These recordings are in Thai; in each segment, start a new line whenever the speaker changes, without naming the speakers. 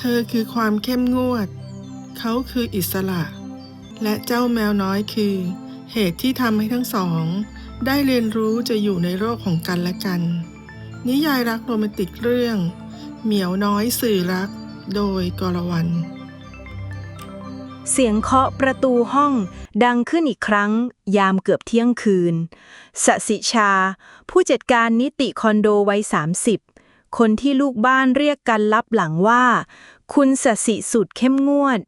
เธอคือความเข้มงวด เขาคืออิสระ และเจ้าแมวน้อยคือ เหตุที่ทำให้ทั้งสอง ได้เรียนรู้จะอยู่ในโลกของกันและกัน นิยายรักโรแมนติกเรื่อง เหมียวน้อยสื่อรัก โดยกรวรรณ
เสียงเคาะประตูห้องดังขึ้นอีกครั้ง ยามเกือบเที่ยงคืนสสิชา ผู้จัดการนิติคอนโดวัย30 คนที่ลูกบ้านเรียกกันลับหลังว่า คุณสสิสุดเข้มงวด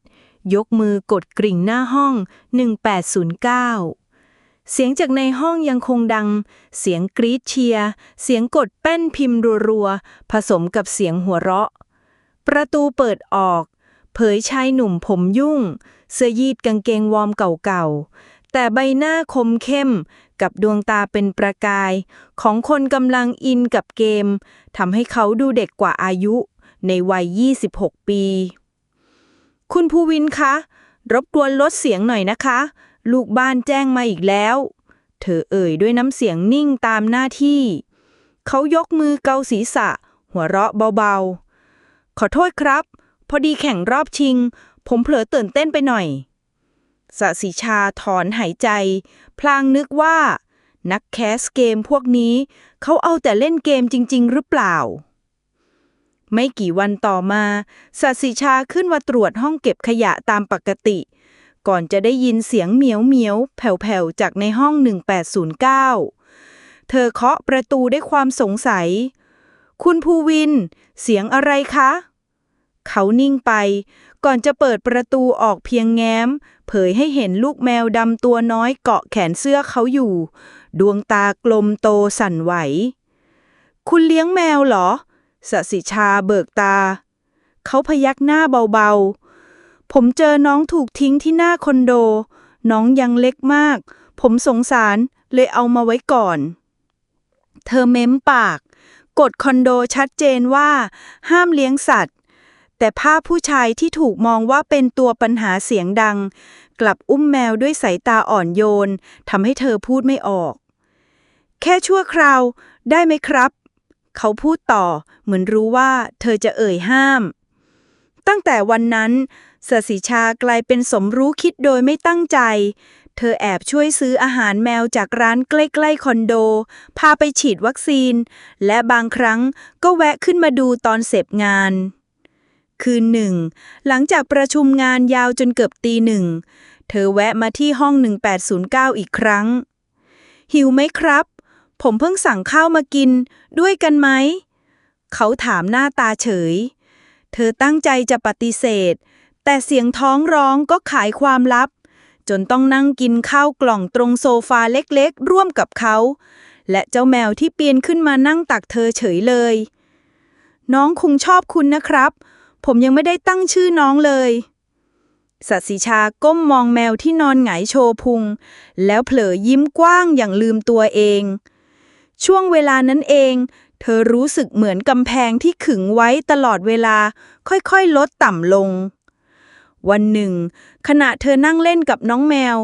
ยกมือกดกริ่งหน้าห้อง 1809 เสียงจากในห้องยังคงดัง เสียงกรีดเชียร์ เสียงกดแป้นพิมพ์รัวๆ ผสมกับเสียงหัวเราะ ประตูเปิดออก เผยชายหนุ่มผมยุ่ง เสื้อยืดกางเกงวอร์มเก่าๆแต่ใบหน้าคมเข้ม กับดวงตาเป็นประกาย ของคนกำลังอินกับเกมทำให้เขาดูเด็กกว่าอายุ ในวัย 26 ปี คุณภูวินคะ รบกวนลดเสียงหน่อยนะคะ ลูกบ้านแจ้งมาอีกแล้ว เธอเอ่ยด้วยน้ำเสียงนิ่งตามหน้าที่ เขายกมือเกาศีรษะ หัวเราะเบาๆ ขอโทษครับ พอดีแข่งรอบชิง ผมเผลอตื่นเต้นไปหน่อย สสิชาถอนหายใจ พลางนึกว่า นักแคสเกมพวกนี้ เขาเอาแต่เล่นเกมจริง ๆ หรือเปล่า ไม่กี่วันต่อมาสสิชาขึ้นมาตรวจห้องเก็บขยะตามปกติ ก่อนจะได้ยินเสียงเหมียวเหมียวแผ่วๆ จากในห้อง 1809 เธอเคาะประตูด้วยความสงสัย คุณภูวิน เสียงอะไรคะ เขานิ่งไป ก่อนจะเปิดประตูออกเพียงแง้ม เผยให้เห็นลูกแมวดำตัวน้อยเกาะแขนเสื้อเขาอยู่ ดวงตากลมโตสั่นไหว คุณเลี้ยงแมวเหรอสสิชาเบิกตา เขาพยักหน้าเบาๆ ผมเจอน้องถูกทิ้งที่หน้าคอนโด น้องยังเล็กมาก ผมสงสารเลยเอามาไว้ก่อน เธอเม้มปาก กฎคอนโดชัดเจนว่า ห้ามเลี้ยงสัตว์ แต่ภาพผู้ชายที่ถูกมองว่าเป็นตัวปัญหาเสียงดัง กลับอุ้มแมวด้วยสายตาอ่อนโยนทำให้เธอพูดไม่ออก แค่ชั่วคราว ได้ไหมครับ เขาพูดต่อเหมือนรู้ว่าเธอจะเอ่ยห้าม ตั้งแต่วันนั้นสสิชากลายเป็นสมรู้คิดโดยไม่ตั้งใจ เธอแอบช่วยซื้ออาหารแมวจากร้านใกล้ๆคอนโด พาไปฉีดวัคซีน และบางครั้งก็แวะขึ้นมาดูตอนเสพงาน คืนหนึ่ง หลังจากประชุมงานยาวจนเกือบตีหนึ่ง เธอแวะมาที่ห้อง 1809 อีกครั้ง หิวไหมครับ ผมเพิ่งสั่งข้าวมากิน ด้วยกันไหม เขาถามหน้าตาเฉย เธอตั้งใจจะปฏิเสธ แต่เสียงท้องร้องก็ขายความลับ จนต้องนั่งกินข้าวกล่องตรงโซฟาเล็กๆ ร่วมกับเขา และเจ้าแมวที่เปียนขึ้นมานั่งตักเธอเฉยเลยน้องคงชอบคุณนะครับ ผมยังไม่ได้ตั้งชื่อน้องเลยสัตย์สิชาก้มมองแมวที่นอนหงายโชพุง แล้วเผลอยิ้มกว้างอย่างลืมตัวเอง ช่วงเวลานั้นเอง เธอรู้สึกเหมือนกำแพงที่ขึงไว้ตลอดเวลาค่อยๆลดต่ำลง วันหนึ่ง ขณะเธอนั่งเล่นกับน้องแมว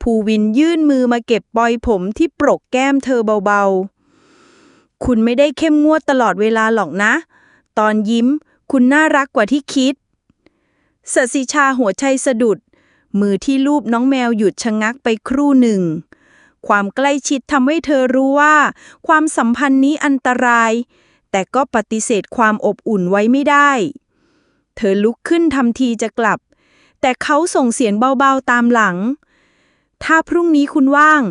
ภูวินยื่นมือมาเก็บปลอยผมที่ปรกแก้มเธอเบาๆ คุณไม่ได้เข้มงวดตลอดเวลาหรอกนะ ตอนยิ้ม คุณน่ารักกว่าที่คิดสสิชาหัวใจสะดุด มือที่ลูบน้องแมวหยุดชะงักไปครู่หนึ่ง ความใกล้ชิดทำให้เธอรู้ว่า ความสัมพันธ์นี้อันตราย แต่ก็ปฏิเสธความอบอุ่นไว้ไม่ได้ เธอลุกขึ้นทำทีจะกลับ แต่เขาส่งเสียงเบาๆตามหลัง ถ้าพรุ่งนี้คุณว่าง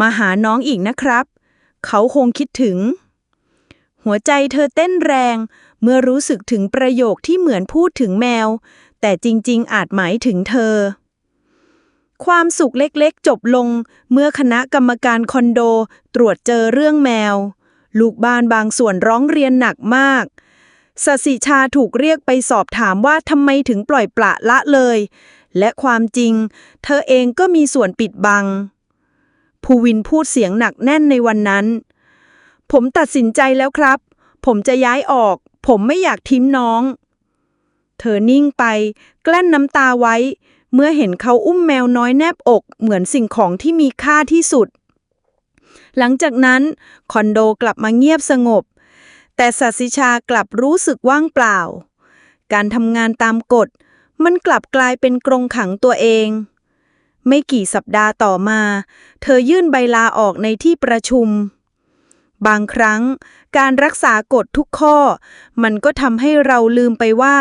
มาหาน้องอีกนะครับ เขาคงคิดถึง หัวใจเธอเต้นแรง เมื่อรู้สึกถึงประโยคที่เหมือนพูดถึงแมว แต่จริงๆ อาจหมายถึงเธอ ความสุขเล็กๆ จบลง เมื่อคณะกรรมการคอนโดตรวจเจอเรื่องแมว ลูกบ้านบางส่วนร้องเรียนหนักมากสสิชาถูกเรียกไปสอบถามว่าทำไมถึงปล่อยปละละเลย และความจริง เธอเองก็มีส่วนปิดบัง ภูวินพูดเสียงหนักแน่นในวันนั้น ผมตัดสินใจแล้วครับ ผมจะย้ายออก ผมไม่อยากทิ้มน้อง เธอนิ่งไป กลั้นน้ำตาไว้ เมื่อเห็นเขาอุ้มแมวน้อยแนบอก เหมือนสิ่งของที่มีค่าที่สุด หลังจากนั้น คอนโดกลับมาเงียบสงบ แต่สัตย์สิชากลับรู้สึกว่างเปล่า การทำงานตามกฎ มันกลับกลายเป็นกรงขังตัวเองไม่กี่สัปดาห์ต่อมา เธอยื่นใบลาออกในที่ประชุม บางครั้ง การรักษากฎทุกข้อ มันก็ทำให้เราลืมไปว่า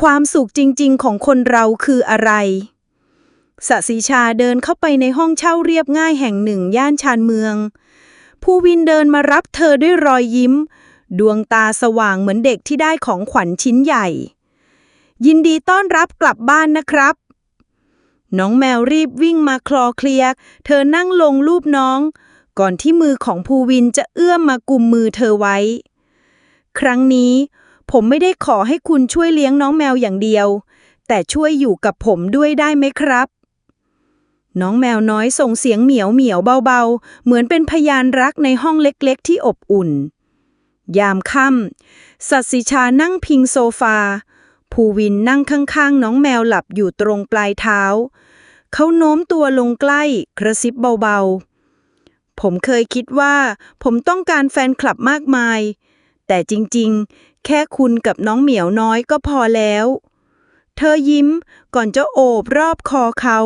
ความสุขจริงๆ ของคนเราคืออะไรสศิชาเดินเข้าไปในห้องเช่าเรียบง่ายแห่งหนึ่งย่านชานเมือง ผู้วินเดินมารับเธอด้วยรอยยิ้ม ดวงตาสว่างเหมือนเด็กที่ได้ของขวัญชิ้นใหญ่ ยินดีต้อนรับกลับบ้านนะครับ น้องแมวรีบวิ่งมาคลอเคลียร์เธอนั่งลงรูปน้อง ก่อนที่มือของภูวินจะเอื้อมมากุมมือเธอไว้ ครั้งนี้ ผมไม่ได้ขอให้คุณช่วยเลี้ยงน้องแมวอย่างเดียว แต่ช่วยอยู่กับผมด้วยได้ไหมครับ น้องแมวน้อยส่งเสียงเหมียวเหมียวเบาๆ เหมือนเป็นพยานรักในห้องเล็กๆ ที่อบอุ่น ยามค่ำสัตย์สิชานั่งพิงโซฟา ภูวินนั่งข้างๆ น้องแมวหลับอยู่ตรงปลายเท้า เขาโน้มตัวลงใกล้กระซิบเบาๆ ผมเคยคิดว่า ผมต้องการแฟนคลับมากมาย แต่จริงๆ แค่คุณกับน้องเหมียวน้อยก็พอแล้ว เธอยิ้มก่อนจะโอบรอบคอเขา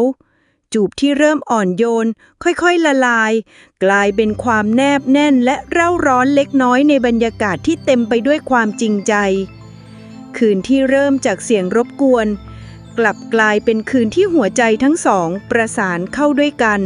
จูบที่เริ่มอ่อนโยน ค่อยๆละลาย กลายเป็นความแนบแน่นและเร่าร้อนเล็กน้อยในบรรยากาศที่เต็มไปด้วยความจริงใจ คืนที่เริ่มจากเสียงรบกวน กลับกลายเป็นคืนที่หัวใจทั้งสองประสานเข้าด้วยกัน